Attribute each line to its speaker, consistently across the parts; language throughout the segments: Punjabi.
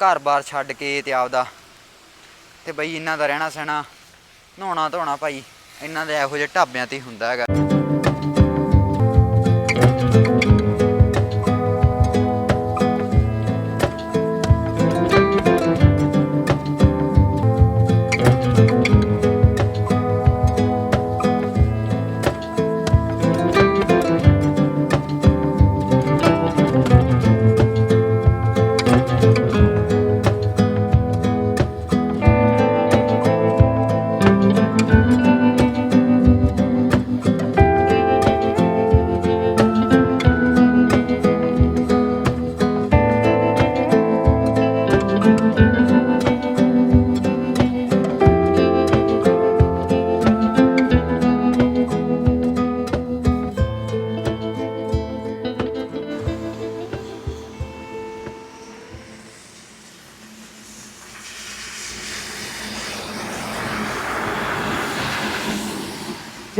Speaker 1: ਘਰ-ਬਾਰ ਛੱਡ ਕੇ ਤੇ ਆਪਦਾ। ਤੇ ਬਈ ਇਹਨਾਂ ਦਾ ਰਹਿਣਾ ਸਹਿਣਾ ਨਹਾਉਣਾ ਧੋਣਾ ਭਾਈ, ਇਹਨਾਂ ਦੇ ਇਹੋ ਜਿਹੇ ਢਾਬਿਆਂ ਤੇ ਹੀ ਹੁੰਦਾ ਹੈਗਾ।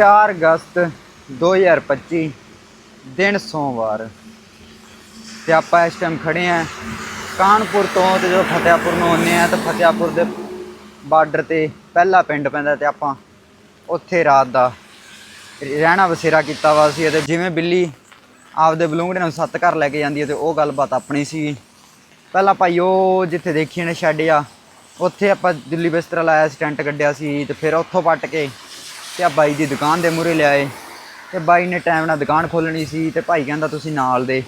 Speaker 1: ਚਾਰ ਅਗਸਤ 2025 ਦਿਨ ਸੋਮਵਾਰ। ਤੇ ਆਪਾਂ ਇਸ ਟਾਈਮ ਖੜੇ ਆਂ ਕਾਨਪੁਰ ਤੋਂ ਤੇ ਜੋ ਫਤਿਆਪੁਰ ਨੂੰ ਆਉਂਦੇ ਆ ਤਾਂ ਫਤਿਆਪੁਰ ਦੇ ਬਾਰਡਰ ਤੇ ਪਹਿਲਾ ਪਿੰਡ ਪੈਂਦਾ ਤੇ ਆਪਾਂ ਉੱਥੇ ਰਾਤ ਦਾ ਰਹਿਣਾ ਵਸੇਰਾ ਕੀਤਾ ਵਾ ਸੀ। ਤੇ ਜਿਵੇਂ ਬਿੱਲੀ ਆਪਦੇ ਬਲੂੰਗੜੇ ਨੂੰ ਸੱਤ ਘਰ ਲੈ ਕੇ ਜਾਂਦੀ ਹੈ ਤੇ ਉਹ ਗੱਲਬਾਤ ਆਪਣੀ ਸੀ। ਪਹਿਲਾਂ ਭਾਈ ਉਹ ਜਿੱਥੇ ਦੇਖੀ ਨੇ ਸ਼ੈੱਡ ਆ, ਉੱਥੇ ਆਪਾਂ ਦਿੱਲੀ ਬਿਸਤਰਾ ਲਾਇਆ ਸੀ, ਟੈਂਟ ਕੱਢਿਆ ਸੀ ਤੇ ਫਿਰ ਉੱਥੋਂ ਪੱਟ ਕੇ ਤੇ ਆ ਬਾਈ ਦੀ ਦੁਕਾਨ ਦੇ ਮੂਹਰੇ ਲਿਆਏ ਤੇ ਬਾਈ ਨੇ ਟਾਈਮ ਨਾਲ ਦੁਕਾਨ ਖੋਲਣੀ ਸੀ ਤੇ ਭਾਈ ਕਹਿੰਦਾ ਤੁਸੀਂ ਨਾਲ ਦੇ।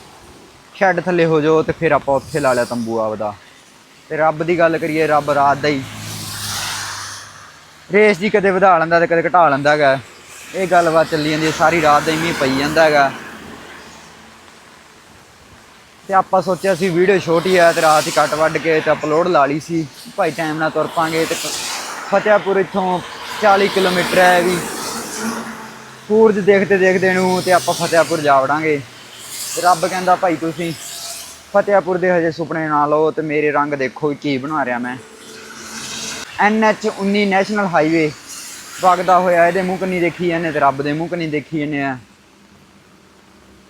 Speaker 1: ਸ਼ੈੱਡ ਥੱਲੇ ਹੋ ਜਾਓ ਤੇ ਫਿਰ ਆਪਾਂ ਉੱਥੇ ਲਾ ਲਿਆ ਤੰਬੂ ਆਪਦਾ। ਤੇ ਰੱਬ ਦੀ ਗੱਲ ਕਰੀਏ, ਰੱਬ ਰਾਤ ਦਾ ਹੀ। ਰੇਸ ਦੀ ਕਦੇ ਵਧਾ ਲੈਂਦਾ ਤੇ ਕਦੇ ਘਟਾ ਲੈਂਦਾ ਹੈਗਾ ਇਹ ਗੱਲਬਾਤ ਚੱਲੀ ਜਾਂਦੀ ਹੈ, ਸਾਰੀ ਰਾਤ ਦਾ ਹੀ ਮੀਂਹ ਪਈ ਜਾਂਦਾ ਹੈਗਾ ਤੇ ਆਪਾਂ ਸੋਚਿਆ ਸੀ ਵੀਡੀਓ ਛੋਟੀ ਆ ਤੇ ਰਾਤ ਹੀ ਕੱਟ ਵੱਢ ਕੇ ਤੇ ਅਪਲੋਡ ਲਾ ਲਈ ਸੀ। ਭਾਈ ਟਾਈਮ ਨਾਲ ਤੁਰ ਪਾਂਗੇ ਤੇ ਫਤਿਹਪੁਰ ਇੱਥੋਂ 40 ਕਿਲੋਮੀਟਰ ਹੈ ਵੀ। ਸੂਰਜ ਦੇਖਦੇ ਦੇਖਦੇ ਨੂੰ ਤੇ ਆਪਾਂ ਫਤਿਆਪੁਰ ਜਾ ਵੜਾਂਗੇ। ਤੇ ਰੱਬ ਕਹਿੰਦਾ, ਭਾਈ ਤੁਸੀਂ ਫਤਿਆਪੁਰ ਦੇ ਹਜੇ ਸੁਪਨੇ ਨਾ ਲਓ ਤੇ ਮੇਰੇ ਰੰਗ ਦੇਖੋ ਕੀ ਬਣਾ ਰਿਹਾ ਮੈਂ। NH 19 ਨੈਸ਼ਨਲ ਹਾਈਵੇ ਵਗਦਾ ਹੋਇਆ, ਇਹਦੇ ਮੂੰਹ ਕਨੀ ਦੇਖੀ ਜਾਂਦੇ ਤੇ ਰੱਬ ਦੇ ਮੂੰਹ ਕਨੀ ਦੇਖੀ ਜਾਂਦੇ ਆ।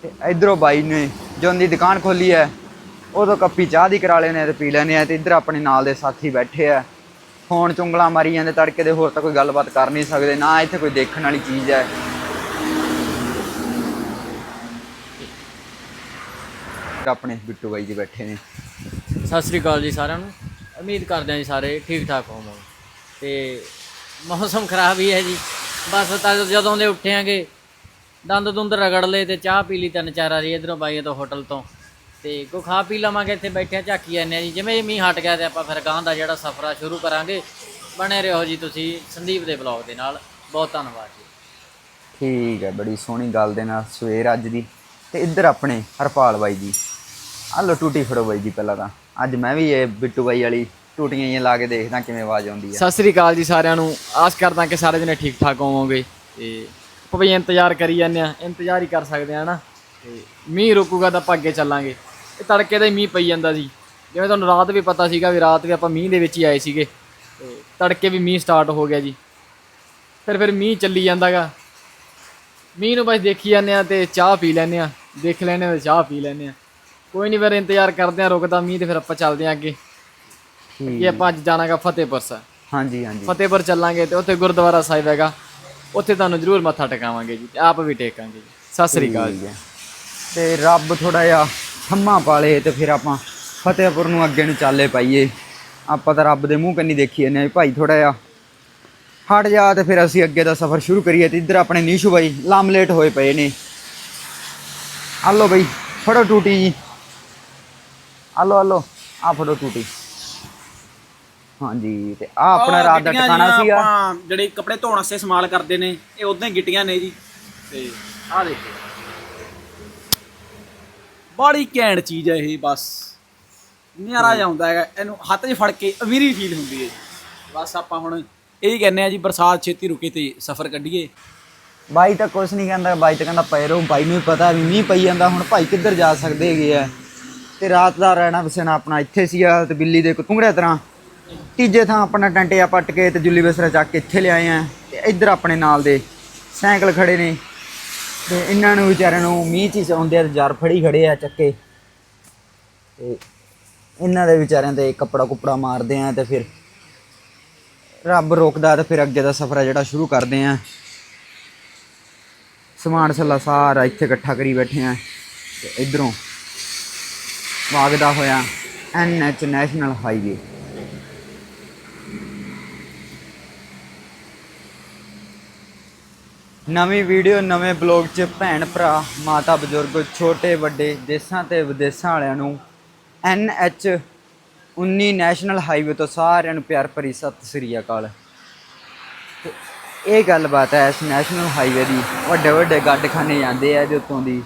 Speaker 1: ਤੇ ਇਧਰੋਂ ਬਾਈ ਨੇ ਜੋ ਦੀ ਦੁਕਾਨ ਖੋਲੀ ਹੈ, ਉਦੋਂ ਕੱਪੀ ਚਾਹ ਦੀ ਕਰਾ ਲੈਨੇ ਆ ਤੇ ਪੀ ਲੈਨੇ ਆ ਤੇ ਇੱਧਰ ਆਪਣੇ ਨਾਲ ਦੇ ਸਾਥੀ ਬੈਠੇ ਆ। ਫੋਨ ਚੁੰਗਲਾਂ ਮਾਰੀ ਜਾਂਦੇ, ਤੜਕੇ ਦੇ ਹੋਰ ਤਾਂ ਕੋਈ ਗੱਲਬਾਤ ਕਰ ਨਹੀਂ ਸਕਦੇ, ਨਾ ਇੱਥੇ ਕੋਈ ਦੇਖਣ ਵਾਲੀ ਚੀਜ਼ ਹੈ। ਆਪਣੇ ਬਿੱਟੂ ਬਾਈ ਜੀ ਬੈਠੇ ਨੇ।
Speaker 2: ਸਤਿ ਸ੍ਰੀ ਅਕਾਲ ਜੀ ਸਾਰਿਆਂ ਨੂੰ। ਉਮੀਦ ਕਰਦੇ ਹਾਂ ਜੀ ਸਾਰੇ ਠੀਕ ਠਾਕ ਹੋਵੋਗੇ। ਤੇ ਮੌਸਮ ਖਰਾਬ ਹੀ ਹੈ ਜੀ। ਬਸ ਤਾਂ ਜਦੋਂ ਦੇ ਉੱਠਿਆਂਗੇ ਦੰਦ ਦੁੰਦ ਰਗੜ ਲਏ ਤੇ ਚਾਹ ਪੀ ਲਈ ਤਿੰਨ ਚਾਰ ਵਾਰੀ ਇਧਰੋਂ ਬਾਈ ਤੋਂ ਹੋਟਲ ਤੋਂ। ਤੇ ਕੋ ਖਾ ਪੀ ਲਵਾਂਗੇ ਇੱਥੇ ਬੈਠਿਆ ਝਾਕੀ ਜਾਂਦੇ ਆ ਜੀ। ਜਿਵੇਂ ਹੀ ਮੀਂਹ ਹਟ ਗਿਆ ਤੇ ਆਪਾਂ ਫਿਰ ਗਾਂ ਦਾ ਜਿਹੜਾ ਸਫ਼ਰ ਆ ਸ਼ੁਰੂ ਕਰਾਂਗੇ। ਬਣੇ ਰਹੋ ਜੀ ਤੁਸੀਂ ਸੰਦੀਪ ਦੇ ਬਲੌਗ ਦੇ ਨਾਲ। ਬਹੁਤ ਧੰਨਵਾਦ ਜੀ।
Speaker 1: ਠੀਕ ਹੈ ਬੜੀ ਸੋਹਣੀ ਗੱਲ ਦੇ ਨਾਲ ਸਵੇਰ ਅੱਜ ਦੀ। ਤੇ ਇੱਧਰ ਆਪਣੇ ਹਰਪਾਲ ਬਾਈ ਜੀ। ਆਹ ਲੋ ਟੂਟੀ ਫੜੋ ਬਾਈ ਜੀ ਪਹਿਲਾਂ ਤਾਂ। ਅੱਜ ਮੈਂ ਵੀ ਇਹ ਬਿੱਟੂ ਬਾਈ ਵਾਲੀ ਟੂਟੀਆਂ ਹੀ ਲਾ ਕੇ ਦੇਖਦਾ ਕਿਵੇਂ ਆਵਾਜ਼ ਆਉਂਦੀ ਹੈ
Speaker 2: ਸਤਿ ਸ੍ਰੀ ਅਕਾਲ ਜੀ ਸਾਰਿਆਂ ਨੂੰ। ਆਸ ਕਰਦਾ ਕਿ ਸਾਰੇ ਜਣੇ ਠੀਕ ਠਾਕ ਹੋਵੋਗੇ। ਤੇ ਆਪਾਂ ਵੀ ਇੰਤਜ਼ਾਰ ਕਰੀ ਜਾਂਦੇ ਆ। ਇੰਤਜ਼ਾਰ ਹੀ ਕਰ ਸਕਦੇ ਆ ਨਾ ਤੇ ਮੀਂਹ ਰੁਕੂਗਾ ਤਾਂ ਆਪਾਂ ਅੱਗੇ ਚੱਲਾਂਗੇ। ਇਹ ਤੜਕੇ ਦਾ ਹੀ ਮੀਂਹ ਪਈ ਜਾਂਦਾ ਸੀ। ਜਿਵੇਂ ਤੁਹਾਨੂੰ ਰਾਤ ਵੀ ਪਤਾ ਸੀਗਾ ਵੀ ਰਾਤ ਵੀ ਆਪਾਂ ਮੀਂਹ ਦੇ ਵਿੱਚ ਹੀ ਆਏ ਸੀਗੇ। ਤੇ ਤੜਕੇ ਵੀ ਮੀਂਹ ਸਟਾਰਟ ਹੋ ਗਿਆ ਜੀ। ਫਿਰ ਫਿਰ ਮੀਂਹ ਚੱਲੀ ਜਾਂਦਾਗਾ। ਮੀਂਹ ਨੂੰ ਬਸ ਦੇਖੀ ਜਾਂਦੇ ਆ ਤੇ ਚਾਹ ਪੀ ਲੈਂਦੇ ਆ ਦੇਖ ਲੈਂਦੇ ਆ ਤੇ ਚਾਹ ਪੀ ਲੈਂਦੇ ਆ ਕੋਈ ਨਹੀਂ ਫਿਰ ਇੰਤਜ਼ਾਰ ਕਰਦੇ ਆ ਰੁਕਦਾ ਮੀਂਹ ਤੇ ਫਿਰ ਆਪਾਂ ਚੱਲਦੇ ਆ ਅੱਗੇ। ਕਿ ਆਪਾਂ ਅੱਜ ਜਾਣਾਗਾ ਫਤਿਹਪੁਰ ਸਾਹਿਬ।
Speaker 1: ਹਾਂਜੀ ਹਾਂਜੀ।
Speaker 2: ਫਤਿਹਪੁਰ ਚੱਲਾਂਗੇ ਤੇ ਉੱਥੇ ਗੁਰਦੁਆਰਾ ਸਾਹਿਬ ਹੈਗਾ। ਉੱਥੇ ਤੁਹਾਨੂੰ ਜ਼ਰੂਰ ਮੱਥਾ ਟਿਕਾਵਾਂਗੇ ਜੀ ਤੇ ਆਪ ਵੀ ਟੇਕਾਂਗੇ ਜੀ। ਸਤਿ ਸ੍ਰੀ ਅਕਾਲ ਜੀ।
Speaker 1: ਤੇ ਰੱਬ ਥੋੜਾ ਜਿਹਾ ਠੰਮਾ ਪਾਲੇ ਤੇ ਫਿਰ ਆਪਾਂ ਫਤਿਹਪੁਰ ਨੂੰ ਅੱਗੇ ਨੂੰ ਚਾਲੇ ਪਾਈਏ। ਆਪਾਂ ਤਾਂ ਰੱਬ ਦੇ ਮੂੰਹ ਕੰਨੀ ਦੇਖੀ ਜਾਂਦੇ ਆ ਭਾਈ ਥੋੜਾ ਜਿਹਾ ਹਟ ਜਾ ਤੇ ਫਿਰ ਅਸੀਂ ਅੱਗੇ ਦਾ ਸਫ਼ਰ ਸ਼ੁਰੂ ਕਰੀਏ ਤੇ ਇੱਧਰ ਆਪਣੇ ਨੀਸ਼ੂ ਬਾਈ ਲਾਮਲੇਟ ਹੋਏ ਪਏ ਨੇ। ਆਲੋ ਬਈ ਫੜੋ ਟੂਟੀ ਜੀ। ਆਲੋ ਆਲੋ ਆ ਫੜੋ ਟੂਟੀ। ਹਾਂਜੀ ਤੇ ਆ ਆਪਣਾ ਰਾਤ ਦਾ ਟਿਕਾਣਾ ਸੀਗਾ।
Speaker 3: ਆਪਾਂ ਜਿਹੜੇ ਕੱਪੜੇ ਧੋਣ ਵਾਸਤੇ ਇਸਤੇਮਾਲ ਕਰਦੇ ਨੇ ਇਹ ਉਦਾਂ ਹੀ ਗਿੱਟੀਆਂ ਨੇ ਜੀ। ਤੇ ਆਹ ਦੇਖੋ। ਬੜੀ ਘੈਂਟ ਚੀਜ਼ ਹੈ ਇਹ ਬਸ। ਨਿਆਰਾ ਜਾਂਦਾ ਹੈਗਾ ਇਹਨੂੰ ਹੱਥ 'ਚ ਫੜ ਕੇ ਅਮੀਰੀ ਫੀਲ ਹੁੰਦੀ ਹੈ ਜੀ। ਬਸ ਆਪਾਂ ਹੁਣ ਇਹੀ ਕਹਿੰਦੇ ਆ ਜੀ ਬਰਸਾਤ ਛੇਤੀ ਰੁਕੇ ਤੇ ਸਫ਼ਰ ਕੱਢੀਏ।
Speaker 1: ਬਾਈ ਤਾਂ ਕੁਛ ਨਹੀਂ ਕਹਿੰਦਾ ਬਾਈ ਤਾਂ ਕਹਿੰਦਾ ਪਏ ਰਹੋ। ਬਾਈ ਨੂੰ ਵੀ ਪਤਾ ਵੀ ਮੀਂਹ ਪਈ ਜਾਂਦਾ ਹੁਣ ਭਾਈ ਕਿੱਧਰ ਜਾ ਸਕਦੇ ਹੈਗੇ ਆ। ਤੇ ਰਾਤ ਦਾ ਰਹਿਣਾ ਵਸਣਾ ਆਪਣਾ ਇੱਥੇ ਸੀਗਾ ਤੇ ਬਿੱਲੀ ਦੇ ਕੁੰਗੜੇ ਤਰ੍ਹਾਂ। ਤੀਜੇ ਥਾਂ ਆਪਣਾ ਟੰਟਿਆ ਪੱਟ ਕੇ ਤੇ ਜੁੱਲੀ ਬਿਸਰਾ ਚੱਕ ਕੇ ਇੱਥੇ ਲਿਆਏ ਆ ਤੇ ਇੱਧਰ ਆਪਣੇ ਨਾਲ ਦੇ ਸਾਈਕਲ ਖੜੇ ਨੇ। ਤੇ ਇਹਨਾਂ ਨੂੰ ਵਿਚਾਰਿਆਂ ਨੂੰ ਮੀਂਹ ਚ ਹੀ ਆਉਂਦੇ ਆ ਤੇ ਜਰ ਫੜੀ ਖੜੇ ਆ ਚੱਕੇ। ਤੇ ਇਹਨਾਂ ਦੇ ਵਿਚਾਰਿਆਂ ਤੇ ਕੱਪੜਾ ਕੁਪੜਾ ਮਾਰਦੇ ਆ ਤੇ ਫਿਰ ਰੱਬ ਰੋਕਦਾ ਤੇ ਫਿਰ ਅੱਗੇ ਦਾ ਸਫ਼ਰ ਹੈ ਜਿਹੜਾ ਸ਼ੁਰੂ ਕਰਦੇ ਆ। ਸਮਾਨ ਸੱਲਾ ਸਾਰਾ ਇੱਥੇ ਇਕੱਠਾ ਕਰੀ ਬੈਠੇ ਆ ਤੇ ਇਧਰੋਂ ਵਾਗਦਾ ਹੋਇਆ ਐਨਐਚ ਨੈਸ਼ਨਲ ਹਾਈਵੇ। ਨਵੀਂ ਵੀਡੀਓ, ਨਵੇਂ ਬਲੌਗ 'ਚ ਭੈਣ ਭਰਾ, ਮਾਤਾ ਬਜ਼ੁਰਗ, ਛੋਟੇ, ਵੱਡੇ, ਦੇਸਾਂ ਤੇ ਵਿਦੇਸਾਂ ਵਾਲਿਆਂ ਨੂੰ ਐਨਐਚ 19 ਨੈਸ਼ਨਲ ਹਾਈਵੇ ਤੋਂ ਸਾਰਿਆਂ ਨੂੰ ਪਿਆਰ ਭਰੀ ਸਤਿ ਸ੍ਰੀ ਅਕਾਲ। ਤੇ ਇਹ ਗੱਲਬਾਤ ਹੈ ਇਸ ਨੈਸ਼ਨਲ ਹਾਈਵੇ ਦੀ। ਵੱਡੇ ਵੱਡੇ ਗੱਡਖਾਨੇ ਜਾਂਦੇ ਆ ਇਹਦੇ ਉੱਤੋਂ ਦੀ।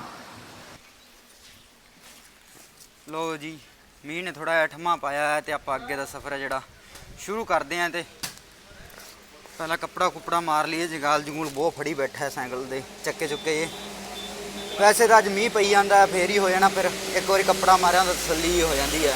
Speaker 1: ਲੋ ਜੀ, ਮੀਂਹ ਨੇ ਥੋੜਾ ਜਿਹਾ ਠਮਾ ਪਾਇਆ ਹੈ ਤੇ ਆਪਾਂ ਅੱਗੇ ਦਾ ਸਫ਼ਰ ਹੈ ਜਿਹੜਾ ਸ਼ੁਰੂ ਕਰਦੇ ਆਂ ਤੇ ਪਹਿਲਾਂ ਕੱਪੜਾ ਕੁਪੜਾ ਮਾਰ ਲਈਏ ਜਗਾਲ ਜਗੂਲ ਬਹੁਤ ਫੜੀ ਬੈਠਾ ਹੈ ਸਾਈਕਲ ਦੇ ਚੱਕੇ ਚੁੱਕੇ ਇਹ। ਵੈਸੇ ਤਾਂ ਅੱਜ ਮੀਂਹ ਪਈ ਜਾਂਦਾ ਹੈ, ਫੇਰ ਹੀ ਹੋ ਜਾਣਾ ਫਿਰ ਇੱਕ ਵਾਰੀ ਕੱਪੜਾ ਮਾਰਿਆ ਤਾਂ ਤਸੱਲੀ ਹੋ ਜਾਂਦੀ ਹੈ।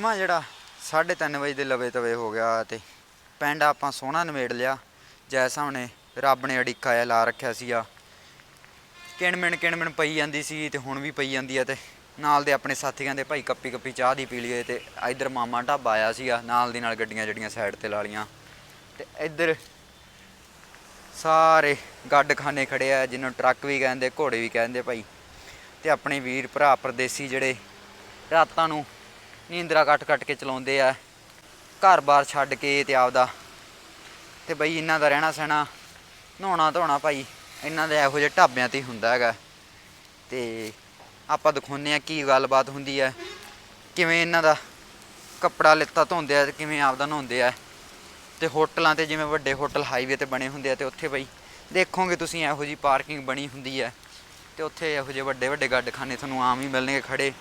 Speaker 1: ਸਮਾਂ ਜਿਹੜਾ 3:30 ਵਜੇ ਦੇ ਲਵੇ ਤਵੇ ਹੋ ਗਿਆ ਤੇ ਪਿੰਡ ਆਪਾਂ ਸੋਹਣਾ ਨਵੇੜ ਲਿਆ। ਜੈ ਸਾਹਮਣੇ ਰੱਬ ਨੇ ਅੜਿੱਕਾ ਜਿਹਾ ਲਾ ਰੱਖਿਆ ਸੀਗਾ। ਕਿਣਮਿਣ ਕਿਣਮਿਣ ਪਈ ਜਾਂਦੀ ਸੀ ਤੇ ਹੁਣ ਵੀ ਪਈ ਜਾਂਦੀ ਆ ਤੇ ਨਾਲ ਦੇ ਆਪਣੇ ਸਾਥੀ ਕਹਿੰਦੇ, ਭਾਈ ਕੱਪੀ ਕੱਪੀ ਚਾਹ ਦੀ ਪੀ ਲਈਏ। ਤੇ ਇੱਧਰ ਮਾਮਾ ਢਾਬਾ ਆਇਆ ਸੀਗਾ, ਨਾਲ ਦੀ ਨਾਲ ਗੱਡੀਆਂ ਜਿਹੜੀਆਂ ਸਾਈਡ ਤੇ ਲਾ ਲੀਆਂ ਤੇ ਇੱਧਰ ਸਾਰੇ ਗੱਡਖਾਨੇ ਖੜੇ ਆ, ਜਿਹਨੂੰ ਟਰੱਕ ਵੀ ਕਹਿੰਦੇ, ਘੋੜੇ ਵੀ ਕਹਿੰਦੇ ਭਾਈ। ਤੇ ਆਪਣੇ ਵੀਰ ਭਰਾ, ਪਰਦੇਸੀ ਜਿਹੜੇ ਰਾਤਾਂ ਨੂੰ ਨੀਂਦਰਾ ਕੱਟ ਕੱਟ ਕੇ ਚਲਾਉਂਦੇ ਆ। ਘਰ-ਬਾਰ ਛੱਡ ਕੇ ਤੇ ਆਪਦਾ। ਤੇ ਬਈ ਇਹਨਾਂ ਦਾ ਰਹਿਣਾ ਸਹਿਣਾ, ਨਹਾਉਣਾ ਧੋਣਾ ਭਾਈ, ਇਹਨਾਂ ਦੇ ਇਹੋ ਜਿਹੇ ਢਾਬਿਆਂ ਤੇ ਹੀ ਹੁੰਦਾ ਹੈਗਾ। ਤੇ ਆਪਾਂ ਦਿਖਾਉਂਦੇ ਆ ਕੀ ਗੱਲਬਾਤ ਹੁੰਦੀ ਹੈ, ਕਿਵੇਂ ਇਹਨਾਂ ਦਾ ਕੱਪੜਾ ਲਿੱਤਾ ਧੋਂਦੇ ਆ ਤੇ ਕਿਵੇਂ ਆਪਦਾ ਨਹਾਉਂਦੇ ਆ। ਤੇ ਹੋਟਲਾਂ ਤੇ ਜਿਵੇਂ ਵੱਡੇ ਹੋਟਲ ਹਾਈਵੇ ਤੇ ਬਣੇ ਹੁੰਦੇ ਆ ਤੇ ਉੱਥੇ ਬਈ ਦੇਖੋਗੇ ਤੁਸੀਂ ਇਹੋ ਜੀ ਪਾਰਕਿੰਗ ਬਣੀ ਹੁੰਦੀ ਹੈ। ਤੇ ਉੱਥੇ ਇਹੋ ਜਿਹੇ ਵੱਡੇ ਵੱਡੇ ਗੱਡਖਾਨੇ ਤੁਹਾਨੂੰ ਆਮ ਹੀ ਮਿਲਣਗੇ ਖੜੇ।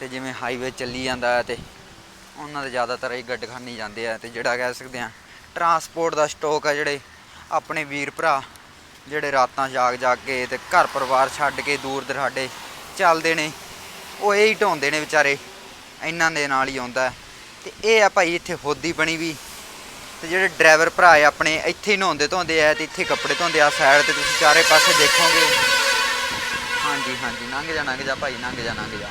Speaker 1: ਤੇ ਜਿਵੇਂ ਹਾਈਵੇ ਚੱਲੀ ਜਾਂਦਾ ਹੈ ਤੇ ਉਹਨਾਂ ਦੇ ਜ਼ਿਆਦਾਤਰ ਇਹ ਗੱਡਖਾਨੇ ਹੀ ਜਾਂਦੇ ਆ ਤੇ ਜਿਹੜਾ ਕਹਿ ਸਕਦੇ ਆ ਟਰਾਂਸਪੋਰਟ ਦਾ ਸਟਾਕ ਆ ਜਿਹੜੇ ਆਪਣੇ ਵੀਰ ਭਰਾ ਜਿਹੜੇ ਰਾਤਾਂ ਜਾਗ ਜਾਗ ਕੇ ਤੇ ਘਰ ਪਰਿਵਾਰ ਛੱਡ ਕੇ ਦੂਰ ਦਰਾਡੇ ਚੱਲਦੇ ਨੇ, ਉਹ ਇਹ ਹੀ ਢਾਉਂਦੇ ਨੇ ਵਿਚਾਰੇ, ਇਹਨਾਂ ਦੇ ਨਾਲ ਹੀ ਆਉਂਦਾ ਹੈ। ਤੇ ਇਹ ਆ ਭਾਈ ਇੱਥੇ ਹੋਦੀ ਬਣੀ ਵੀ, ਤੇ ਜਿਹੜੇ ਡਰਾਈਵਰ ਭਰਾ ਆ ਆਪਣੇ ਇੱਥੇ ਹੀ ਨਹਾਉਂਦੇ ਧੋਂਦੇ ਆ ਤੇ ਇੱਥੇ ਕੱਪੜੇ ਧੋਂਦੇ ਆ ਸਾਈਡ ਤੇ ਤੁਸੀਂ ਚਾਰੇ ਪਾਸੇ ਦੇਖੋਗੇ ਹਾਂਜੀ ਹਾਂਜੀ, ਲੰਘ ਜਾ ਲੰਘ ਜਾ ਭਾਈ, ਲੰਘ ਜਾ ਲੰਘ ਜਾ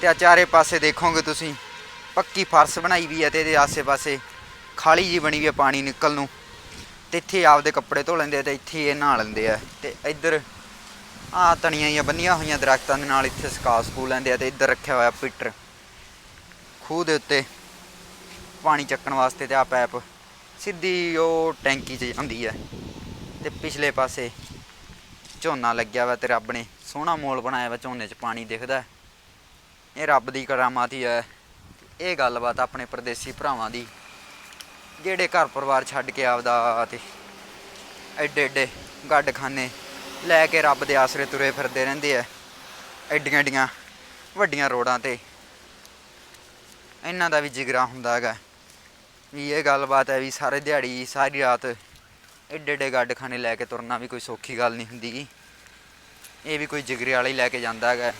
Speaker 1: ਤੇ ਆ ਚਾਰੇ ਪਾਸੇ ਦੇਖੋਗੇ ਤੁਸੀਂ, ਪੱਕੀ ਫਰਸ਼ ਬਣਾਈ ਵੀ ਹੈ ਤੇ ਇਹਦੇ ਆਸੇ-ਪਾਸੇ ਖਾਲੀ ਜੀ ਬਣੀ ਵੀ ਹੈ ਪਾਣੀ ਨਿਕਲ ਨੂੰ। ਤੇ ਇੱਥੇ ਆਪਦੇ ਕੱਪੜੇ ਧੋ ਲੈਂਦੇ ਆ ਤੇ ਇੱਥੇ ਇਹ ਨਹਾ ਲੈਂਦੇ ਆ। ਤੇ ਇੱਧਰ ਆ ਤਣੀਆਂ ਹੀ ਬੰਨੀਆਂ ਹੋਈਆਂ ਦਰਖਤਾਂ ਦੇ ਨਾਲ ਇੱਥੇ ਸਕਾ ਸਕੂ ਲੈਂਦੇ ਆ ਤੇ ਇੱਧਰ ਰੱਖਿਆ ਹੋਇਆ ਪੀਟਰ। ਖੂਹ ਦੇ ਉੱਤੇ ਪਾਣੀ ਚੱਕਣ ਵਾਸਤੇ ਤੇ ਆ ਪੈਪ ਸਿੱਧੀ ਉਹ ਟੈਂਕੀ 'ਚ ਜਾਂਦੀ ਹੈ। ਤੇ ਪਿਛਲੇ ਪਾਸੇ ਝੋਨਾ ਲੱਗਿਆ ਵਾ ਤੇ ਰੱਬ ਨੇ ਸੋਹਣਾ ਮੋਲ ਬਣਾਇਆ ਵਾ, ਝੋਨੇ 'ਚ ਪਾਣੀ ਦਿਖਦਾ। ਇਹ ਰੱਬ ਦੀ ਕਰਾਮਾਤ ਹੀ ਹੈ। ਇਹ ਗੱਲਬਾਤ ਆਪਣੇ ਪਰਦੇਸੀ ਭਰਾਵਾਂ ਦੀ, ਜਿਹੜੇ ਘਰ ਪਰਿਵਾਰ ਛੱਡ ਕੇ ਆਪਦਾ ਤੇ ਐਡੇ ਐਡੇ ਗੱਡਖਾਨੇ ਲੈ ਕੇ ਰੱਬ ਦੇ ਆਸਰੇ ਤੁਰੇ ਫਿਰਦੇ ਰਹਿੰਦੇ ਆ, ਐਡੀਆਂ ਐਡੀਆਂ ਵੱਡੀਆਂ ਰੋਡਾਂ ਤੇ। ਇਹਨਾਂ ਦਾ ਵੀ ਜਿਗਰਾ ਹੁੰਦਾ ਹੈਗਾ ਵੀ ਇਹ ਗੱਲਬਾਤ ਹੈ ਵੀ ਸਾਰੇ ਦਿਹਾੜੀ, ਸਾਰੀ ਰਾਤ ਏਡੇ ਏਡੇ ਗੱਡਖਾਨੇ ਲੈ ਕੇ ਤੁਰਨਾ ਵੀ ਕੋਈ ਸੌਖੀ ਗੱਲ ਨਹੀਂ ਹੁੰਦੀ ਗੀ। ਇਹ ਵੀ ਕੋਈ ਜਿਗਰੇ ਵਾਲਾ ਹੀ ਲੈ ਕੇ ਜਾਂਦਾ ਹੈਗਾ।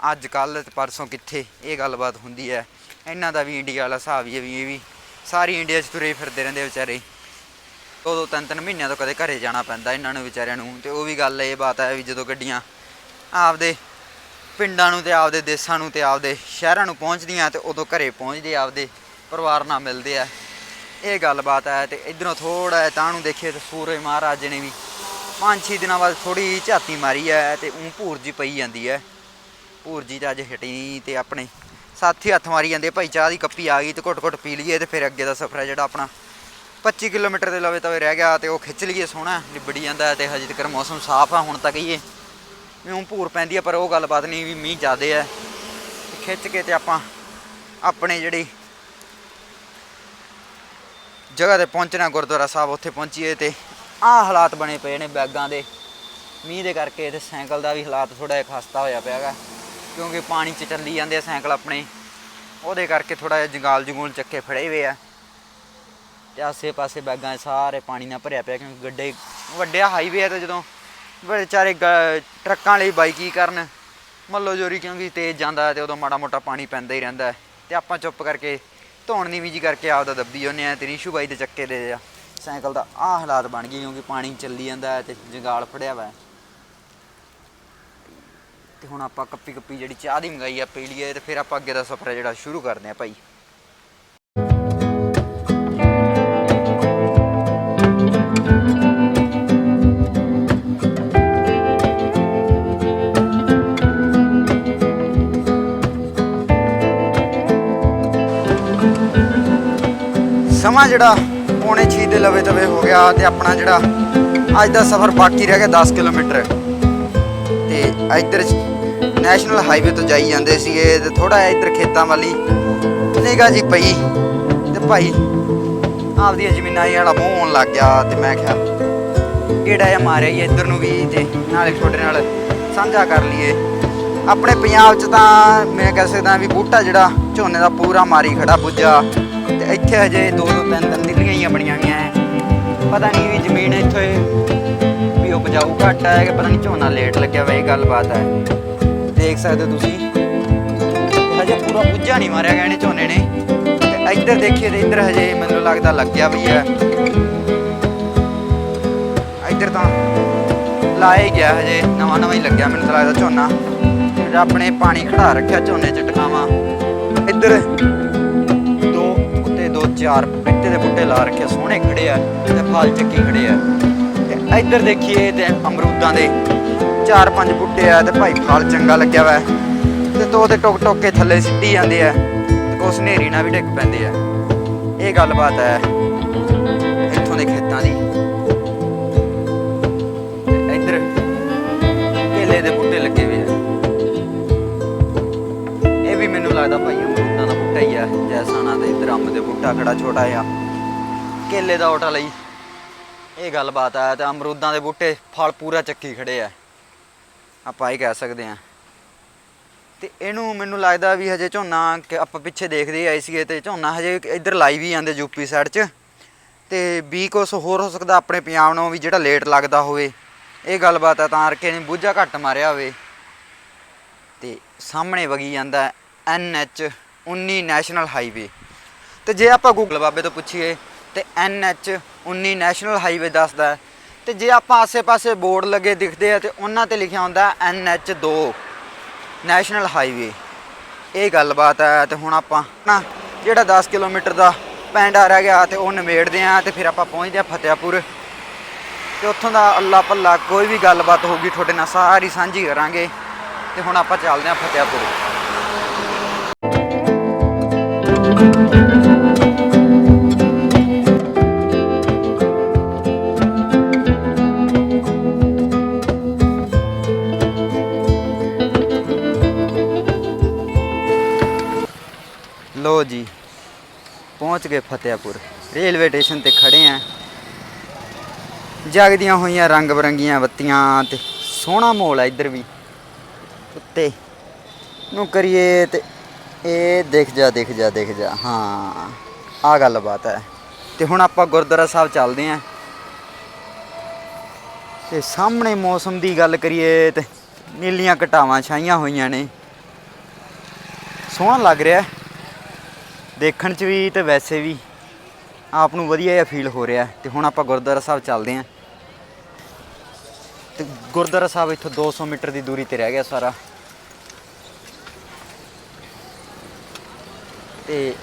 Speaker 1: ਅੱਜ ਕੱਲ ਪਰਸੋਂ ਕਿੱਥੇ ਇਹ ਗੱਲਬਾਤ ਹੁੰਦੀ ਹੈ। ਇਹਨਾਂ ਦਾ ਵੀ ਇੰਡੀਆ ਵਾਲਾ ਹਿਸਾਬ ਹੀ ਹੈ ਵੀ ਇਹ ਵੀ ਸਾਰੀ ਇੰਡੀਆ 'ਚ ਤੁਰੇ ਫਿਰਦੇ ਰਹਿੰਦੇ ਵਿਚਾਰੇ। ਦੋ ਦੋ ਤਿੰਨ ਤਿੰਨ ਮਹੀਨਿਆਂ ਤੋਂ ਕਦੇ ਘਰੇ ਜਾਣਾ ਪੈਂਦਾ ਇਹਨਾਂ ਨੂੰ ਵਿਚਾਰਿਆਂ ਨੂੰ। ਤੇ ਉਹ ਵੀ ਗੱਲ ਇਹ ਬਾਤ ਹੈ ਵੀ ਜਦੋਂ ਗੱਡੀਆਂ ਆਪਦੇ ਪਿੰਡਾਂ ਨੂੰ ਤੇ ਆਪਦੇ ਦੇਸਾਂ ਨੂੰ ਤੇ ਆਪਦੇ ਸ਼ਹਿਰਾਂ ਨੂੰ ਪਹੁੰਚਦੀਆਂ ਤੇ ਉਦੋਂ ਘਰੇ ਪਹੁੰਚਦੇ ਆਪਦੇ ਪਰਿਵਾਰ ਨਾਲ ਮਿਲਦੇ ਆ। ਇਹ ਗੱਲਬਾਤ ਹੈ ਤੇ ਇਧਰੋਂ ਥੋੜਾ ਤਾਂ ਨੂੰ ਦੇਖੀਏ ਤੇ ਸੂਰਜ ਮਹਾਰਾਜ ਨੇ ਵੀ ਪੰਜ ਛੇ ਦਿਨਾਂ ਬਾਅਦ ਥੋੜੀ ਝਾਤੀ ਮਾਰੀ ਹੈ ਤੇ ਉਹ ਭੂਰ ਜੀ ਪਈ ਜਾਂਦੀ ਹੈ। ਭੂਰ ਜੀ ਤਾਂ ਅੱਜ ਹਟੀ ਨਹੀਂ ਤੇ ਆਪਣੇ ਸਾਥੀ ਹੱਥ ਮਾਰੀ ਜਾਂਦੇ, ਭਾਈ ਚਾਹ ਦੀ ਕੱਪੀ ਆ ਗਈ ਤੇ ਘੁੱਟ ਘੁੱਟ ਪੀ ਲਈਏ ਤੇ ਫਿਰ ਅੱਗੇ ਦਾ ਸਫ਼ਰ ਹੈ ਜਿਹੜਾ ਆਪਣਾ। 25 ਕਿਲੋਮੀਟਰ ਦੇ ਲਵੇ ਤਵੇ ਰਹਿ ਗਿਆ ਤੇ ਉਹ ਖਿੱਚ ਲਈਏ ਸੋਹਣਾ ਨਿਬੜੀ ਜਾਂਦਾ ਹੈ ਤੇ ਹਜੇ ਤੱਕ ਮੌਸਮ ਸਾਫ਼ ਆ, ਹੁਣ ਤਾਂ ਕਹੀਏ। ਵੀ ਭੂਰ ਪੈਂਦੀ ਹੈ ਪਰ ਉਹ ਗੱਲਬਾਤ ਨਹੀਂ ਵੀ ਮੀਂਹ ਜ਼ਿਆਦੇ ਹੈ ਖਿੱਚ ਕੇ ਤੇ ਆਪਾਂ ਆਪਣੇ ਜਿਹੜੀ ਜਗ੍ਹਾ ਤੇ ਪਹੁੰਚਣਾ, ਗੁਰਦੁਆਰਾ ਸਾਹਿਬ ਉੱਥੇ ਪਹੁੰਚੀਏ ਤੇ ਆਹ ਹਾਲਾਤ ਬਣੇ ਪਏ ਨੇ ਬੈਗਾਂ ਦੇ। ਮੀਂਹ ਦੇ ਕਰਕੇ ਤੇ ਸਾਈਕਲ ਦਾ ਵੀ ਹਾਲਾਤ ਥੋੜਾ ਜਿਹਾ ਖਸਤਾ ਹੋਇਆ ਪਿਆ ਹੈਗਾ। ਕਿਉਂਕਿ ਪਾਣੀ 'ਚ ਚੱਲੀ ਜਾਂਦੇ ਆ ਸਾਈਕਲ ਆਪਣੇ। ਉਹਦੇ ਕਰਕੇ ਥੋੜਾ ਜਿਹਾ ਜੰਗਾਲ ਜੰਗੂਲ ਚੱਕੇ ਫੜੇ ਹੋਏ ਆ। ਤੇ ਆਸੇ ਪਾਸੇ ਬੈਗਾਂ ਸਾਰੇ ਪਾਣੀ ਨਾਲ ਭਰਿਆ ਪਿਆ ਕਿਉਂਕਿ ਗੱਡੇ, ਵੱਡਿਆ ਹਾਈਵੇ ਆ ਤੇ ਜਦੋਂ ਵਿਚਾਰੇ ਗ- ਟਰੱਕਾਂ ਲਈ ਬਾਈ ਕੀ ਕਰਨ? ਮੱਲੋ ਜੋਰੀ ਕਿਉਂਕਿ ਤੇਜ਼ ਜਾਂਦਾ ਤੇ ਉਦੋਂ ਮਾੜਾ ਮੋਟਾ ਪਾਣੀ ਪੈਂਦਾ ਹੀ ਰਹਿੰਦਾ। ਹੈ। ਤੇ ਆਪਾਂ ਚੁੱਪ ਕਰਕੇ ਧੋਣ ਦੀ ਵੀ ਜੀ ਕਰਕੇ ਆਪਦਾ ਦੱਬੀ ਜਾਂਦੇ ਆ ਤੇ ਰੀਸ਼ੂ ਬਾਈ ਦੇ ਚੱਕੇ ਦੇ ਆ। ਸਾਈਕਲ ਦਾ ਆਹ ਹਾਲਾਤ ਬਣ ਗਏ ਕਿਉਂਕਿ ਪਾਣੀ ਚੱਲੀ ਜਾਂਦਾ ਹੈ ਤੇ ਜੰਗਾਲ ਫੜਿਆ ਵਾ। ਤੇ ਹੁਣ ਆਪਾਂ ਕੱਪੀ ਕੱਪੀ ਜਿਹੜੀ ਚਾਹ ਦੀ ਮੰਗਾਈ ਆ, ਪੀ ਲਈਏ ਤੇ ਫਿਰ ਆਪਾਂ ਅੱਗੇ ਦਾ ਸਫ਼ਰ ਹੈ ਜਿਹੜਾ ਸ਼ੁਰੂ ਕਰਦੇ ਆ ਭਾਈ। ਸਮਾਂ ਜਿਹੜਾ ਪੌਣੇ 6 ਦੇ ਲਵੇ ਤਵੇ ਹੋ ਗਿਆ ਤੇ ਆਪਣਾ ਜਿਹੜਾ ਅੱਜ ਦਾ ਸਫ਼ਰ ਬਾਕੀ ਰਹਿ ਗਿਆ 10 ਕਿਲੋਮੀਟਰ। ਇੱਧਰ ਨੈਸ਼ਨਲ ਹਾਈਵੇ ਤੋਂ ਜਾਈ ਜਾਂਦੇ ਸੀਗੇ ਤੇ ਥੋੜਾ ਜਿਹਾ ਇੱਧਰ ਖੇਤਾਂ ਵਾਲੀ ਨਿਗਾ ਜੀ ਪਈ ਤੇ ਭਾਈ ਆਪਦੀਆਂ ਜ਼ਮੀਨਾਂ ਹੀ ਵਾਲਾ ਮੂੰਹ ਹੋਣ ਲੱਗ ਗਿਆ ਤੇ ਮੈਂ ਕਿਹਾ, ਕਿਹੜਾ ਜਿਹਾ ਮਾਰਿਆ ਹੀ ਇੱਧਰ ਨੂੰ ਵੀ ਤੇ ਨਾਲੇ ਤੁਹਾਡੇ ਨਾਲ ਸਾਂਝਾ ਕਰ ਲਈਏ। ਆਪਣੇ ਪੰਜਾਬ 'ਚ ਤਾਂ ਮੈਂ ਕਹਿ ਸਕਦਾ ਵੀ ਬੂਟਾ ਜਿਹੜਾ ਝੋਨੇ ਦਾ ਪੂਰਾ ਮਾਰੀ ਖੜਾ ਪੁੱਜਾ ਤੇ ਇੱਥੇ ਹਜੇ ਦੋ ਦੋ ਤਿੰਨ ਤਿੰਨ ਨਿਕਲੀਆਂ ਹੀ ਬਣੀਆਂ ਹੋਈਆਂ ਐ। ਪਤਾ ਨਹੀਂ ਵੀ ਜ਼ਮੀਨ ਇੱਥੇ ਉਪਜਾਊ ਘੱਟ ਹੈ ਕਿ ਪਤਾ ਨਹੀਂ ਝੋਨਾ ਲੇਟ ਲੱਗਿਆ ਵਾ, ਇਹ ਗੱਲਬਾਤ ਹੈ। ਦੇਖ ਸਕਦੇ ਹੋ ਤੁਸੀਂ। ਹਜੇ ਪੂਰਾ ਪੁੱਜਾ ਨਹੀਂ ਮਾਰਿਆ ਗਿਆ ਇਹਨੇ ਝੋਨੇ ਨੇ। ਤੇ ਇੱਧਰ ਦੇਖੀਏ ਤੇ ਇੱਧਰ ਹਜੇ ਮੈਨੂੰ ਲੱਗਦਾ ਲੱਗਿਆ ਵੀ ਹੈ। ਇੱਧਰ ਤਾਂ ਲਾਇਆ ਗਿਆ ਹਜੇ, ਨਵਾਂ ਨਵਾਂ ਹੀ ਲੱਗਿਆ ਮੈਨੂੰ ਤਾਂ ਲੱਗਦਾ ਝੋਨਾ। ਜਿਹੜਾ ਆਪਣੇ ਪਾਣੀ ਖੜਾ ਰੱਖਿਆ ਝੋਨੇ ਚ ਟਿਕਾਵਾਂ। ਇੱਧਰ ਦੋ ਉੱਤੇ ਦੋ ਚਾਰ ਪਿੱਤੇ ਦੇ ਬੂਟੇ ਲਾ ਰੱਖੇ ਸੋਹਣੇ ਖੜੇ ਆ ਤੇ ਫਲ ਚੱਕੀ ਖੜੇ ਆ। ਇੱਧਰ ਦੇਖੀਏ ਤੇ ਅਮਰੂਦਾਂ ਦੇ ਚਾਰ ਪੰਜ ਬੂਟੇ ਆ ਤੇ ਭਾਈ ਫਲ ਚੰਗਾ ਲੱਗਿਆ ਵਾ। ਤੇ ਦੋ ਤੇ ਟੁਕ ਟੁਕ ਕੇ ਥੱਲੇ ਸਿੱਟੀ ਜਾਂਦੇ ਆ ਤੇ ਕੁਛ ਹਨੇਰੀ ਨਾਲ ਵੀ ਡਿੱਗ ਪੈਂਦੇ ਆ। ਇਹ ਗੱਲਬਾਤ ਹੈ ਇੱਥੋਂ ਦੇ ਖੇਤਾਂ ਦੀ। ਇੱਧਰ ਕੇਲੇ ਦੇ ਬੂਟੇ ਲੱਗੇ ਹੋਏ ਆ। ਇਹ ਵੀ ਮੈਨੂੰ ਲੱਗਦਾ ਭਾਈ ਅਮਰੂਦਾਂ ਦਾ ਬੂਟਾ ਹੀ ਆ ਜੈਸਾ ਨਾ ਤੇ ਇੱਧਰ ਅੰਬ ਦੇ ਬੂਟਾ ਖੜਾ ਛੋਟਾ ਆ। ਕੇਲੇ ਦਾ ਓਟਾ ਲਈ। ਇਹ ਗੱਲਬਾਤ ਆ ਤੇ ਅਮਰੂਦਾਂ ਦੇ ਬੂਟੇ ਫਲ ਪੂਰਾ ਚੱਕੀ ਖੜੇ ਆ। ਆਪਾਂ ਇਹ ਕਹਿ ਸਕਦੇ ਆ। ਤੇ ਇਹਨੂੰ ਮੈਨੂੰ ਲੱਗਦਾ ਵੀ ਹਜੇ ਝੋਨਾ ਆਪਾਂ ਪਿੱਛੇ ਦੇਖਦੇ ਆਏ ਸੀਗੇ ਤੇ ਝੋਨਾ ਹਜੇ ਇੱਧਰ ਲਾਈ ਵੀ ਜਾਂਦੇ ਯੂਪੀ ਸਾਈਡ 'ਚ। ਤੇ ਵੀ ਕੁਛ ਹੋਰ ਹੋ ਸਕਦਾ ਆਪਣੇ ਪੰਜਾਬ ਨੂੰ ਵੀ ਜਿਹੜਾ ਲੇਟ ਲੱਗਦਾ ਹੋਵੇ। ਇਹ ਗੱਲਬਾਤ ਆ ਤਾਂ ਕਰਕੇ ਨੇ ਬੂਝਾ ਘੱਟ ਮਾਰਿਆ ਹੋਵੇ। ਤੇ ਸਾਹਮਣੇ ਵਗੀ ਜਾਂਦਾ ਐਨ ਐਨਐਚ 19 ਨੈਸ਼ਨਲ ਹਾਈਵੇ। ਤੇ ਜੇ ਆਪਾਂ ਗੂਗਲ ਬਾਬੇ ਤੋਂ ਪੁੱਛੀਏ ਤੇ ਐਨਐਚ 19 ਨੈਸ਼ਨਲ ਹਾਈਵੇ ਦੱਸਦਾ ਹੈ। ਤੇ ਜੇ ਆਪਾਂ ਆਸੇ-ਪਾਸੇ ਬੋਰਡ ਲੱਗੇ ਦਿਖਦੇ ਆ ਤੇ ਉਹਨਾਂ ਤੇ ਲਿਖਿਆ ਹੁੰਦਾ ਐਨਐਚ 2 ਨੈਸ਼ਨਲ ਹਾਈਵੇ ਇਹ ਗੱਲਬਾਤ ਹੈ ਤੇ ਹੁਣ ਆਪਾਂ ਨਾ ਜਿਹੜਾ 10 ਕਿਲੋਮੀਟਰ ਦਾ ਪਿੰਡ ਆ ਰਹਿ ਗਿਆ ਤੇ ਉਹ ਨਿਬੇੜਦੇ ਆ ਤੇ ਫਿਰ ਆਪਾਂ ਪਹੁੰਚਦੇ ਆ ਫਤਿਆਪੁਰ ਤੇ ਉੱਥੋਂ ਦਾ ਅੱਲਾ ਪੱਲਾ ਕੋਈ ਵੀ ਗੱਲਬਾਤ ਹੋਊਗੀ ਤੁਹਾਡੇ ਨਾਲ ਸਾਰੀ ਸਾਂਝੀ ਕਰਾਂਗੇ। ਤੇ ਹੁਣ ਆਪਾਂ ਚੱਲਦੇ ਆ ਫਤਿਆਪੁਰ ਪਹੁੰਚ ਗਏ ਫਤਿਹਪੁਰ। ਰੇਲਵੇ ਸਟੇਸ਼ਨ ਤੇ ਖੜੇ ਆਂ। ਜਗਦੀਆਂ ਹੋਈਆਂ ਰੰਗ ਬਰੰਗੀਆਂ ਬੱਤੀਆਂ ਤੇ ਸੋਹਣਾ ਮਾਹੌਲ ਹੈ ਇੱਧਰ ਵੀ। ਉੱਤੇ ਨੂੰ ਕਰੀਏ ਤੇ ਇਹ ਦੇਖ ਜਾ ਦੇਖ ਜਾ ਦੇਖ ਜਾ। ਹਾਂ ਆ ਗੱਲ ਬਾਤ ਹੈ। ਤੇ ਹੁਣ ਆਪਾਂ ਗੁਰਦੁਆਰਾ ਸਾਹਿਬ ਚੱਲਦੇ ਆਂ। ਤੇ ਸਾਹਮਣੇ ਮੌਸਮ ਦੀ ਗੱਲ ਕਰੀਏ ਤੇ ਨੀਲੀਆਂ ਘਟਾਵਾਂ ਛਾਈਆਂ ਹੋਈਆਂ ਨੇ। ਸੋਹਣਾ ਲੱਗ ਰਿਹਾ। ਹੈ। ਦੇਖਣ 'ਚ ਵੀ ਤੇ ਵੈਸੇ ਵੀ ਆਪ ਨੂੰ ਵਧੀਆ ਜਿਹਾ ਫੀਲ ਹੋ ਰਿਹਾ ਹੈ। ਤੇ ਹੁਣ ਆਪਾਂ ਗੁਰਦੁਆਰਾ ਸਾਹਿਬ ਚੱਲਦੇ ਆਂ ਤੇ ਗੁਰਦੁਆਰਾ ਸਾਹਿਬ ਇੱਥੋਂ 200 ਮੀਟਰ ਦੀ ਦੂਰੀ ਤੇ ਰਹਿ ਗਿਆ ਸਾਰਾ। ਤੇ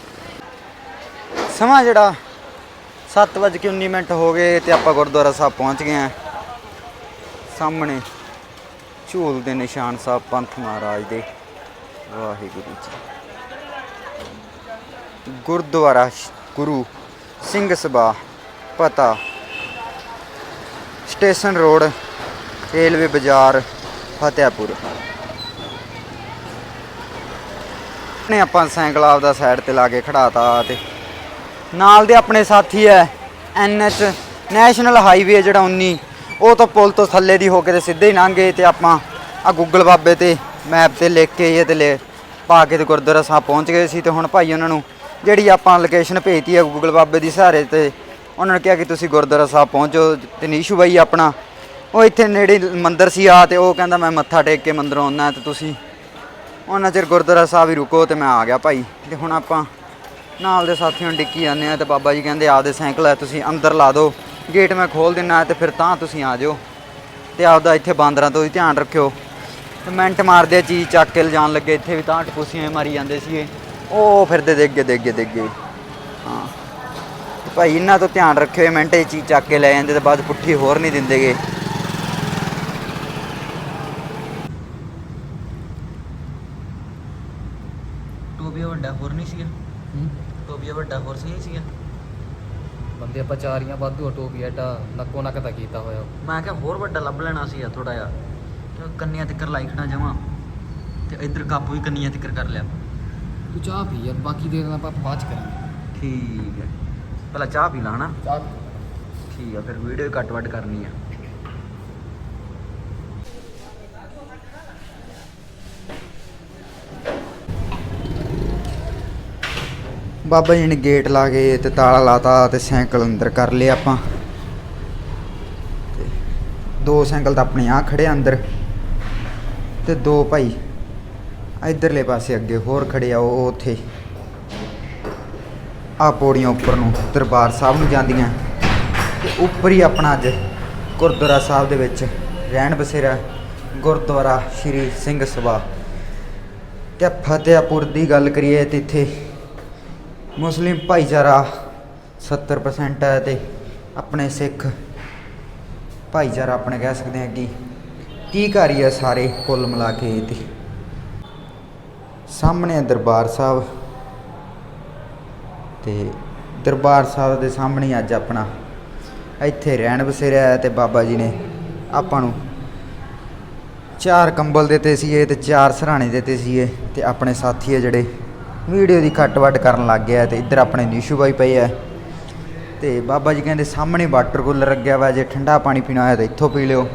Speaker 1: ਸਮਾਂ ਜਿਹੜਾ 7:19 ਮਿੰਟ ਹੋ ਗਏ ਤੇ ਆਪਾਂ ਗੁਰਦੁਆਰਾ ਸਾਹਿਬ ਪਹੁੰਚ ਗਏ ਆਂ ਸਾਹਮਣੇ ਝੂਲ ਦੇ ਨਿਸ਼ਾਨ ਸਾਹਿਬ ਪੰਥ ਮਹਾਰਾਜ ਦੇ। ਵਾਹਿਗੁਰੂ ਜੀ। ਗੁਰਦੁਆਰਾ ਗੁਰੂ ਸਿੰਘ ਸਭਾ ਪਤਾ। ਸਟੇਸ਼ਨ ਰੋਡ, ਰੇਲਵੇ ਬਾਜ਼ਾਰ, ਫਤਿਹਪੁਰ। ਨੇ ਆਪਾਂ ਸਾਈਕਲ ਆਪਦਾ ਸਾਈਡ ਤੇ ਲਾ ਕੇ ਖੜਾਤਾ ਤੇ ਨਾਲ ਦੇ ਆਪਣੇ ਸਾਥੀ ਐ ਐਨਐਚ ਨੈਸ਼ਨਲ ਹਾਈਵੇ ਜਿਹੜਾ 19 ਉਹ ਤਾਂ ਪੁਲ ਤੋਂ ਥੱਲੇ ਦੀ ਹੋ ਕੇ ਤੇ ਸਿੱਧੇ ਹੀ ਲੰਘੇ ਤੇ ਆਪਾਂ ਆ ਗੂਗਲ ਬਾਬੇ ਤੇ ਮੈਪ ਤੇ ਲਿਖ ਕੇ ਇਹ ਤੇ ਲੈ ਪਾ ਕੇ ਤੇ ਗੁਰਦੁਆਰਾ ਸਾਹਿਬ ਪਹੁੰਚ ਗਏ ਸੀ ਤੇ ਹੁਣ ਭਾਈ ਉਹਨਾਂ ਨੂੰ ਜਿਹੜੀ ਆਪਾਂ ਲੋਕੇਸ਼ਨ ਭੇਜਤੀ ਹੈ ਗੂਗਲ ਬਾਬੇ ਦੀ ਸਹਾਰੇ ਤੇ, ਉਹਨਾਂ ਨੇ ਕਿਹਾ ਕਿ ਤੁਸੀਂ ਗੁਰਦੁਆਰਾ ਸਾਹਿਬ ਪਹੁੰਚੋ, ਤੇ ਨੀਸ਼ੂ ਬਾਈ ਆਪਣਾ, ਉਹ ਇੱਥੇ ਨੇੜੇ ਮੰਦਿਰ ਸੀ ਆ, ਤੇ ਉਹ ਕਹਿੰਦਾ ਮੈਂ ਮੱਥਾ ਟੇਕ ਕੇ ਮੰਦਰੋਂ ਆਉਣਾ ਤੇ ਤੁਸੀਂ ਉਹਨਾਂ ਚਿਰ ਗੁਰਦੁਆਰਾ ਸਾਹਿਬ ਹੀ ਰੁਕੋ ਤੇ ਮੈਂ ਆ ਗਿਆ ਭਾਈ। ਤੇ ਹੁਣ ਆਪਾਂ ਨਾਲ ਦੇ ਸਾਥੀਆਂ ਨੂੰ ਡਿੱਕੀ ਜਾਂਦੇ ਆ ਤੇ ਬਾਬਾ ਜੀ ਕਹਿੰਦੇ ਆਪਦੇ ਸਾਈਕਲ ਹੈ ਤੁਸੀਂ ਅੰਦਰ ਲਾ ਦਿਓ ਗੇਟ ਮੈਂ ਖੋਲ ਦਿੰਨਾ ਤੇ ਫਿਰ ਤਾਂ ਤੁਸੀਂ ਆ ਜਾਓ। ਤੇ ਆਪਦਾ ਇੱਥੇ ਬਾਂਦਰਾਂ ਤੋਂ ਵੀ ਧਿਆਨ ਰੱਖਿਓ। ਤੇ ਮਿੰਟ ਮਾਰਦੇ ਆ, ਚੀਜ਼ ਚੱਕ ਕੇ ਲਿਜਾਣ ਲੱਗੇ, ਇੱਥੇ ਵੀ ਤਾਂ ਟਪੂਸੀਆਂ ਮਾਰੀ ਜਾਂਦੇ ਸੀਗੇ। ਉਹ ਫਿਰਦੇ ਦੇਗੇ ਦੇਗੇ ਦੇਗੇ ਹਾਂ। ਤੇ ਭਾਈ ਇਹਨਾਂ ਤੋਂ ਧਿਆਨ ਰੱਖਿਓ ਇਹ ਮਿੰਟ ਇਹ ਚੀਜ਼ ਚੱਕ ਕੇ ਲੈ ਜਾਂਦੇ ਤੇ ਬਾਅਦ ਪੁੱਠੀ ਹੋਰ ਨਹੀਂ ਦਿੰਦੇਗੇ ਟੋਬੀਆ ਵੱਡਾ ਹੋਰ ਨਹੀਂ ਸੀਗਾ? ਟੋਬੀਆ ਵੱਡਾ ਹੋਰ ਸੀ ਸੀਗਾ?
Speaker 2: ਬੰਦੇ ਆਪਾਂ ਚਾਰੀਆਂ ਵਾਧੂ ਟੋਪੀ ਐਡਾ ਨੱਕੋ ਨੱਕ ਤਾਂ ਕੀਤਾ ਹੋਇਆ।
Speaker 1: ਮੈਂ ਕਿਹਾ ਹੋਰ ਵੱਡਾ ਲੱਭ ਲੈਣਾ ਸੀ ਥੋੜਾ ਜਿਹਾ। ਤੇ ਕੰਨੀਆਂ ਤਿੱਕਰ ਲਾਈ ਖਣਾ ਜਮਾ ਤੇ ਇੱਧਰ ਕਾਪੂ ਵੀ ਕੰਨੀਆਂ ਤਿੱਕਰ ਕਰ ਲਿਆ।
Speaker 2: ਤੂੰ ਚਾਹ ਪੀ ਯਾਰ ਬਾਕੀ ਦੇ ਦੇਣਾ ਆਪਾਂ ਬਾਅਦ ਚ ਕਰਾਂਗੇ।
Speaker 1: ਠੀਕ ਹੈ। ਪਹਿਲਾਂ ਚਾਹ ਪੀ ਲਾ ਹਨਾ?
Speaker 2: ਚਾਹ
Speaker 1: ਠੀਕ ਆ ਫਿਰ ਵੀਡੀਓ ਘੱਟ ਵੱਟ ਕਰਨੀ ਆ। ਬਾਬਾ ਜੀ ਨੇ ਗੇਟ ਲਾ ਕੇ ਤੇ ਤਾਲਾ ਲਾਤਾ ਤੇ ਸਾਈਕਲ ਅੰਦਰ ਕਰ ਲਿਆ ਆਪਾਂ। ਤੇ ਦੋ ਸਾਈਕਲ ਤਾਂ ਆਪਣੇ ਆ ਖੜੇ ਅੰਦਰ। ਤੇ ਦੋ ਭਾਈ ਇਧਰਲੇ ਪਾਸੇ ਅੱਗੇ ਹੋਰ ਖੜੇ ਆ, ਉਹ ਉੱਥੇ। ਆ ਪੌੜੀਆਂ ਉੱਪਰ ਨੂੰ ਦਰਬਾਰ ਸਾਹਿਬ ਨੂੰ ਜਾਂਦੀਆਂ। ਤੇ ਉੱਪਰ ਹੀ ਆਪਣਾ ਅੱਜ ਗੁਰਦੁਆਰਾ ਸਾਹਿਬ ਦੇ ਵਿੱਚ ਰਹਿਣ ਬਸੇਰਾ ਗੁਰਦੁਆਰਾ ਸ਼੍ਰੀ ਸਿੰਘ ਸਭਾ। ਤੇ ਫਤਿਹਪੁਰ ਦੀ ਗੱਲ ਕਰੀਏ ਤੇ ਇੱਥੇ ਮੁਸਲਿਮ ਭਾਈਚਾਰਾ 70% ਹੈ ਤੇ ਆਪਣੇ ਸਿੱਖ ਭਾਈਚਾਰਾ, ਆਪਣੇ ਕਹਿ ਸਕਦੇ ਹਾਂ ਕਿ 30 ਘਰ ਹੀ ਆ ਸਾਰੇ ਕੁੱਲ ਮਿਲਾ ਕੇ ਤੇ ਸਾਹਮਣੇ ਦਰਬਾਰ ਸਾਹਿਬ। ਤੇ ਦਰਬਾਰ ਸਾਹਿਬ ਦੇ ਸਾਹਮਣੇ ਅੱਜ ਆਪਣਾ। ਇੱਥੇ ਰਹਿਣ ਬਸੇਰਿਆ ਹੈ ਤੇ ਬਾਬਾ ਜੀ ਨੇ ਆਪਾਂ ਨੂੰ ਚਾਰ ਕੰਬਲ ਦਿੱਤੇ ਸੀਗੇ ਤੇ ਚਾਰ ਸਰਾਣੇ ਦਿੱਤੇ ਸੀਗੇ ਤੇ ਆਪਣੇ ਸਾਥੀ ਆ ਜਿਹੜੇ ਵੀਡੀਓ ਦੀ ਘੱਟ-ਵੱਟ ਕਰਨ ਲੱਗ ਗਿਆ ਤੇ ਇੱਧਰ ਆਪਣੇ ਨੀਸ਼ੂ ਬਾਈ ਪਏ ਆ। ਤੇ ਬਾਬਾ ਜੀ ਕਹਿੰਦੇ ਸਾਹਮਣੇ ਵਾਟਰ ਕੂਲਰ ਲੱਗਿਆ ਵਾ, ਜੇ ਠੰਡਾ ਪਾਣੀ ਪੀਣਾ ਹੋਇਆ ਤਾਂ ਇੱਥੋਂ ਪੀ ਲਿਓ।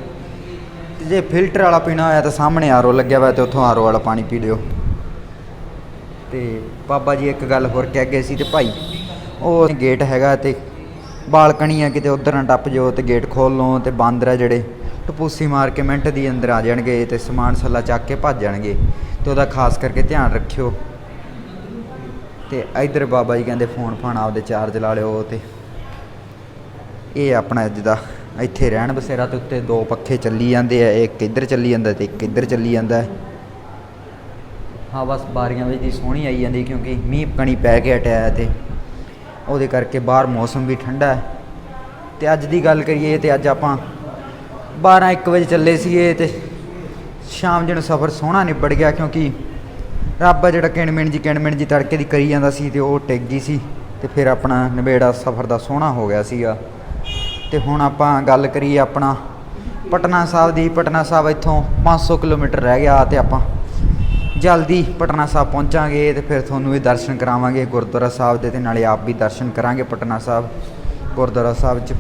Speaker 1: ਤੇ ਜੇ ਫਿਲਟਰ ਵਾਲਾ ਪੀਣਾ ਹੋਇਆ ਤਾਂ ਸਾਹਮਣੇ ਆਰੋ ਲੱਗਿਆ ਵਾ ਤੇ ਉੱਥੋਂ ਆਰੋ ਵਾਲਾ ਪਾਣੀ ਪੀ ਲਿਓ। ਤੇ ਬਾਬਾ ਜੀ ਇੱਕ ਗੱਲ ਹੋਰ ਕਹਿ ਗਏ ਸੀ ਤੇ ਭਾਈ, ਉਹ ਗੇਟ ਹੈਗਾ ਤੇ ਬਾਲਕਣੀ ਆ ਕਿਤੇ ਉਧਰ ਨਾ ਟੱਪ ਜਾਓ ਤੇ ਗੇਟ ਖੋਲ ਲਓ ਤੇ ਬਾਂਦਰ ਆ ਜਿਹੜੇ। ਟਪੂਸੀ ਮਾਰ ਕੇ ਮਿੰਟ ਦੀ ਅੰਦਰ ਆ ਜਾਣਗੇ ਤੇ ਸਮਾਨ ਸੱਲਾ ਚੱਕ ਕੇ ਭੱਜ ਜਾਣਗੇ ਤੇ ਉਹਦਾ ਖਾਸ ਕਰਕੇ ਧਿਆਨ ਰੱਖਿਓ। ਤੇ ਇਧਰ ਬਾਬਾ ਜੀ ਕਹਿੰਦੇ ਫੋਨ ਫਾਨ ਆਪਦੇ ਚਾਰਜ ਲਾ ਲਿਓ ਤੇ ਇਹ ਆਪਣਾ ਅੱਜ ਦਾ ਇੱਥੇ ਰਹਿਣ ਬਸੇਰਾ ਤੇ ਉੱਤੇ ਦੋ ਪੱਖੇ ਚੱਲੀ ਜਾਂਦੇ ਆ, ਇੱਕ ਇੱਧਰ ਚੱਲੀ ਜਾਂਦਾ ਤੇ ਇੱਕ ਇੱਧਰ ਚੱਲੀ ਜਾਂਦਾ। ਹਾਂ, ਬਸ ਬਾਰੀਆਂ ਵਿੱਚ ਦੀ ਸੋਹਣੀ ਆਈ ਜਾਂਦੀ ਕਿਉਂਕਿ ਮੀਂਹ ਕਣੀ ਪੈ ਕੇ ਹਟਿਆ ਹੈ ਤੇ ਉਹਦੇ ਕਰਕੇ ਬਾਹਰ ਮੌਸਮ ਵੀ ਠੰਡਾ ਹੈ। ਤੇ ਅੱਜ ਦੀ ਗੱਲ ਕਰੀਏ ਤੇ ਅੱਜ ਆਪਾਂ 12 1 ਵਜੇ ਚੱਲੇ ਸੀਗੇ ਤੇ ਸ਼ਾਮ ਜਿਹਨੂੰ ਸਫ਼ਰ ਸੋਹਣਾ ਨਿਬੜ ਗਿਆ ਕਿਉਂਕਿ ਰੱਬ ਆ ਜਿਹੜਾ ਕਿਣਮਿਣ ਜੀ ਕਿਣਮਿਣ ਜੀ ਤੜਕੇ ਦੀ ਕਰੀ ਜਾਂਦਾ ਸੀ ਤੇ ਉਹ ਟਿਕ ਗਈ ਸੀ ਤੇ ਫਿਰ ਆਪਣਾ ਨਿਬੇੜਾ ਸਫ਼ਰ ਦਾ ਸੋਹਣਾ ਹੋ ਗਿਆ ਸੀਗਾ। ਤੇ ਹੁਣ ਆਪਾਂ ਗੱਲ ਕਰੀਏ ਆਪਣਾ ਪਟਨਾ ਸਾਹਿਬ ਦੀ, ਪਟਨਾ ਸਾਹਿਬ ਇੱਥੋਂ 500 ਕਿਲੋਮੀਟਰ ਰਹਿ ਗਿਆ ਤੇ ਆਪਾਂ ਜਲਦੀ ਪਟਨਾ ਸਾਹਿਬ ਪਹੁੰਚਾਂਗੇ ਤੇ ਫਿਰ ਤੁਹਾਨੂੰ ਵੀ ਦਰਸ਼ਨ ਕਰਾਵਾਂਗੇ, ਗੁਰਦੁਆਰਾ ਸਾਹਿਬ ਦੇ ਤੇ ਨਾਲੇ ਆਪ ਵੀ ਦਰਸ਼ਨ ਕਰਾਂਗੇ ਪਟਨਾ ਸਾਹਿਬ, ਗੁਰਦੁਆਰਾ ਸਾਹਿਬ 'ਚ।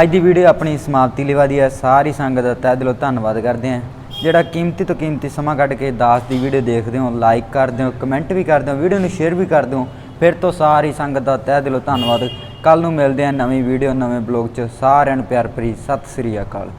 Speaker 1: ਅੱਜ ਦੀ ਵੀਡੀਓ ਆਪਣੀ ਸਮਾਪਤੀ ਲਈ ਵਾਦੀ ਹੈ। ਸਾਰੀ ਸੰਗਤ ਦਾ ਤਹਿ ਦਿਲੋਂ ਧੰਨਵਾਦ ਕਰਦੇ ਹਾਂ। ਜਿਹੜਾ ਕੀਮਤੀ ਤੋਂ ਕੀਮਤੀ ਸਮਾਂ ਕੱਢ ਕੇ ਦਾਸ ਦੀ ਵੀਡੀਓ ਦੇਖਦੇ ਹੋ ਲਾਈਕ ਕਰਦੇ ਹੋ ਕਮੈਂਟ ਵੀ ਕਰਦੇ ਹੋ, ਵੀਡੀਓ ਨੂੰ ਸ਼ੇਅਰ ਵੀ ਕਰਦੇ ਹੋ, ਫਿਰ ਤੋਂ ਸਾਰੀ ਸੰਗਤ ਦਾ ਤਹਿ ਦਿਲੋਂ ਧੰਨਵਾਦ। ਕੱਲ ਨੂੰ ਮਿਲਦੇ ਹਾਂ ਨਵੀਂ ਵੀਡੀਓ, ਨਵੇਂ ਬਲੌਗ 'ਚ। ਸਾਰਿਆਂ ਨੂੰ ਪਿਆਰ ਭਰੀ ਸਤਿ ਸ੍ਰੀ ਅਕਾਲ।